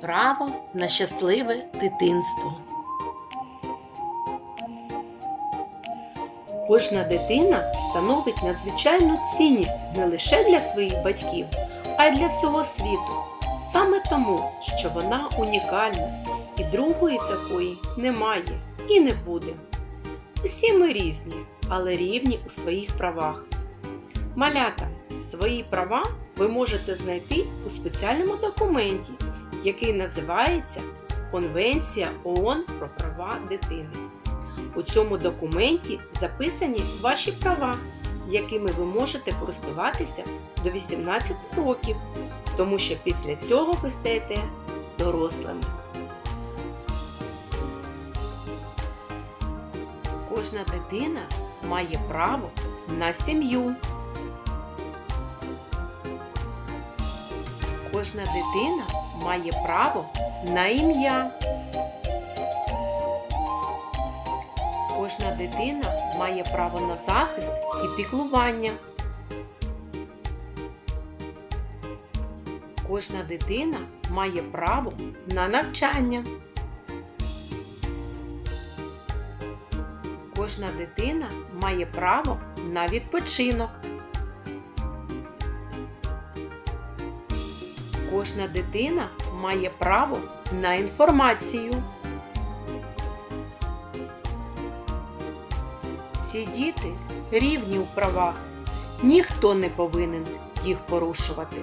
право на щасливе дитинство. Кожна дитина становить надзвичайну цінність не лише для своїх батьків, а й для всього світу. Саме тому, що вона унікальна і другої такої немає і не буде. Усі ми різні, але рівні у своїх правах. Малята, свої права ви можете знайти у спеціальному документі, який називається Конвенція ООН про права дитини. У цьому документі записані ваші права, якими ви можете користуватися до 18 років, тому що після цього ви стаєте дорослими. Кожна дитина має право на сім'ю. Кожна дитина має право на ім'я. Кожна дитина має право на захист і піклування. Кожна дитина має право на навчання. Кожна дитина має право на відпочинок. Кожна дитина має право на інформацію. Всі діти рівні у правах. Ніхто не повинен їх порушувати.